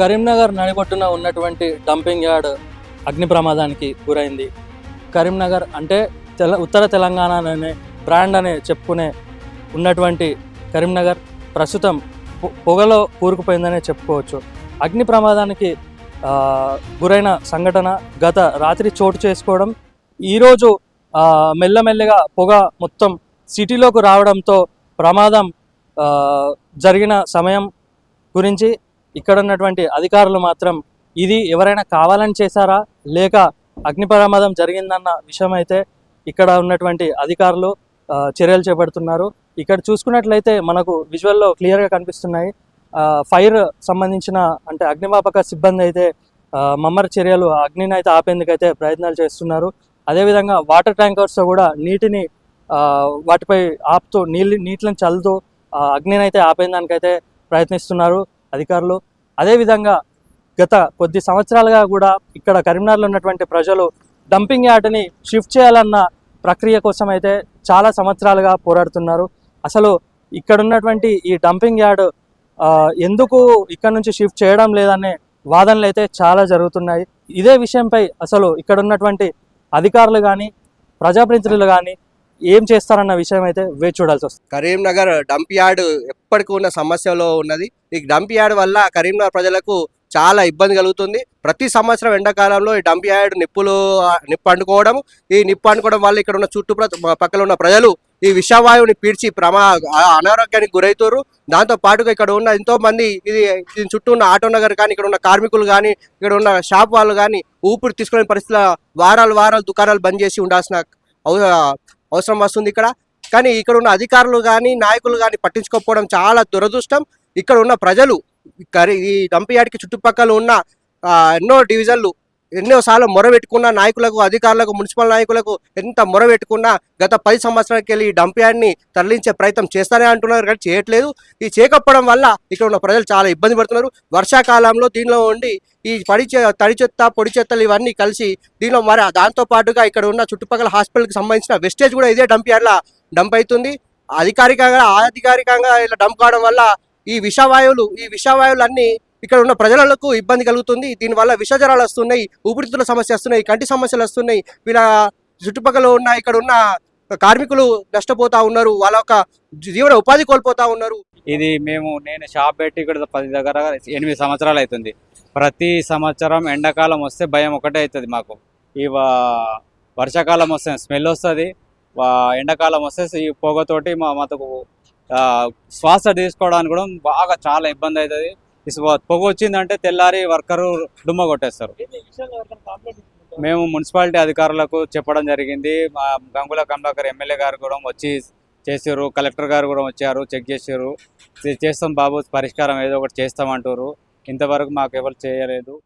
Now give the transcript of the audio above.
కరీంనగర్ నడిబొట్టున ఉన్నటువంటి dumping yard అగ్ని ప్రమాదానికి గురైంది. కరీంనగర్ అంటే తెల ఉత్తర తెలంగాణ అనే బ్రాండ్ అనే చెప్పుకునే ఉన్నటువంటి కరీంనగర్ ప్రస్తుతం పొ- పొగలో కూరుకుపోయిందనే చెప్పుకోవచ్చు. అగ్ని ప్రమాదానికి గురైన సంఘటన గత రాత్రి చోటు చేసుకోవడం ఈరోజు మెల్లమెల్లగా పొగ మొత్తం సిటీలోకి రావడంతో ప్రమాదం జరిగిన సమయం గురించి ఇక్కడ ఉన్నటువంటి అధికారులు మాత్రం ఇది ఎవరైనా కావాలని చేశారా? లేక అగ్ని ప్రమాదం జరిగిందన్న విషయం అయితే ఇక్కడ ఉన్నటువంటి అధికారులు చర్యలు చేపడుతున్నారు. ఇక్కడ చూసుకున్నట్లయితే మనకు విజువల్లో క్లియర్గా కనిపిస్తున్నాయి. ఫైర్ సంబంధించిన అంటే అగ్నిమాపక సిబ్బంది అయితే మమ్మర చర్యలు అగ్నిని అయితే ఆపేందుకైతే ప్రయత్నాలు చేస్తున్నారు. అదేవిధంగా వాటర్ ట్యాంకర్స్తో కూడా నీటిని వాటిపై ఆపుతూ నీళ్ళు నీటిని చల్లుతూ అగ్నిని అయితే ఆపేందానికైతే ప్రయత్నిస్తున్నారు. అధికారులు. అదేవిధంగా గత కొద్ది సంవత్సరాలుగా కూడా ఇక్కడ కరీంనగర్లో ఉన్నటువంటి ప్రజలు డంపింగ్ యార్డ్ని షిఫ్ట్ చేయాలన్న ప్రక్రియ కోసం అయితే చాలా సంవత్సరాలుగా పోరాడుతున్నారు. అసలు ఇక్కడ ఉన్నటువంటి ఈ డంపింగ్ యార్డ్ ఎందుకు ఇక్కడ నుంచి షిఫ్ట్ చేయడం లేదనే వాదనలు అయితే చాలా జరుగుతున్నాయి. ఇదే విషయంపై అసలు ఇక్కడ ఉన్నటువంటి అధికారులు కానీ ప్రజాప్రతినిధులు కానీ ఏం చేస్తారన్న విషయం అయితే వేచి చూడాల్సి వస్తుంది. కరీంనగర్ డంప్ యార్డ్ ఎప్పటికీ ఉన్న సమస్యలో ఉన్నది. ఈ డంప్ యార్డ్ వల్ల కరీంనగర్ ప్రజలకు చాలా ఇబ్బంది కలుగుతుంది. ప్రతి సంవత్సరం ఎండాకాలంలో ఈ డంప్ యార్డ్ నిప్పులు నిప్పు అండుకోవడం ఈ నిప్పు అండుకోవడం వల్ల ఇక్కడ ఉన్న చుట్టూ పక్కల ఉన్న ప్రజలు ఈ విషవాయువుని పీడ్చి ప్రమా అనారోగ్యానికి గురవుతారు దాంతో పాటుగా ఇక్కడ ఉన్న ఎంతో మంది ఇది దీని చుట్టూ ఉన్న ఆటో నగర్ కానీ ఇక్కడ ఉన్న కార్మికులు కానీ ఇక్కడ ఉన్న షాప్ వాళ్ళు కానీ ఊపిరి తీసుకునే పరిస్థితుల వారాలు వారాలు దుకాణాలు బంద్ చేసి ఉండాల్సిన అవసరం వస్తుంది ఇక్కడ. కానీ ఇక్కడ ఉన్న అధికారులు కానీ నాయకులు కానీ పట్టించుకోకపోవడం చాలా దురదృష్టం. ఇక్కడ ఉన్న ప్రజలు కరి ఈ డంపియాడికి చుట్టుపక్కల ఉన్న ఎన్నో డివిజన్లు ఎన్నోసార్లు మొరబెట్టుకున్న నాయకులకు అధికారులకు మున్సిపల్ నాయకులకు ఎంత మొరబెట్టుకున్నా గత పది సంవత్సరాలకి వెళ్ళి ఈ డంపియాడ్ని తరలించే ప్రయత్నం చేస్తానే అంటున్నారు కానీ చేయట్లేదు. ఈ చేయకపోవడం వల్ల ఇక్కడ ఉన్న ప్రజలు చాలా ఇబ్బంది పడుతున్నారు. వర్షాకాలంలో దీనిలో ఉండి ఈ పడి తడి చెత్త పొడి చెత్తలు ఇవన్నీ కలిసి దీనిలో మరి దాంతో పాటుగా ఇక్కడ ఉన్న చుట్టుపక్కల హాస్పిటల్కి సంబంధించిన వెస్టేజ్ కూడా ఇదే డంప్ యార్డ్లా డంప్ అవుతుంది. అధికారికంగా అధికారికంగా ఇలా డంప్ కావడం వల్ల ఈ విషవాయువులు ఈ విషవాయువులన్నీ ఇక్కడ ఉన్న ప్రజలకు ఇబ్బంది కలుగుతుంది. దీనివల్ల విషజరాలు వస్తున్నాయి ఊపిరితిత్తుల సమస్య వస్తున్నాయి కంటి సమస్యలు వస్తున్నాయి. వీళ్ళ చుట్టుపక్కల ఉన్న ఇక్కడ ఉన్న కార్మికులు నష్టపోతా ఉన్నారు. వాళ్ళ యొక్క జీవన ఉపాధి కోల్పోతా ఉన్నారు. ఇది మేము నేను షాప్ పెట్టి ఇక్కడ పది దగ్గర ఎనిమిది సంవత్సరాలు అవుతుంది. ప్రతి సంవత్సరం ఎండాకాలం వస్తే భయం ఒకటే అవుతుంది మాకు. ఈ వర్షాకాలం వస్తే స్మెల్ వస్తుంది. ఎండాకాలం వస్తే ఈ పొగతోటి మా మాకు శ్వాస తీసుకోవడానికి కూడా బాగా చాలా ఇబ్బంది అవుతుంది. పొగ వచ్చిందంటే తెల్లారి వర్కరు డుమ్మ కొట్టేస్తారు. మేము మున్సిపాలిటీ అధికారులకు చెప్పడం జరిగింది. మా గంగుల కమలాకర్ ఎమ్మెల్యే గారు కూడా వచ్చి చేసారు కలెక్టర్ గారు కూడా వచ్చారు చెక్ చేసారు చే- చేస్తాం బాబు పరిష్కారం ఏదో ఒకటి చేస్తామంటారు. ఇంతవరకు మాకు ఎవరు చేయలేదు.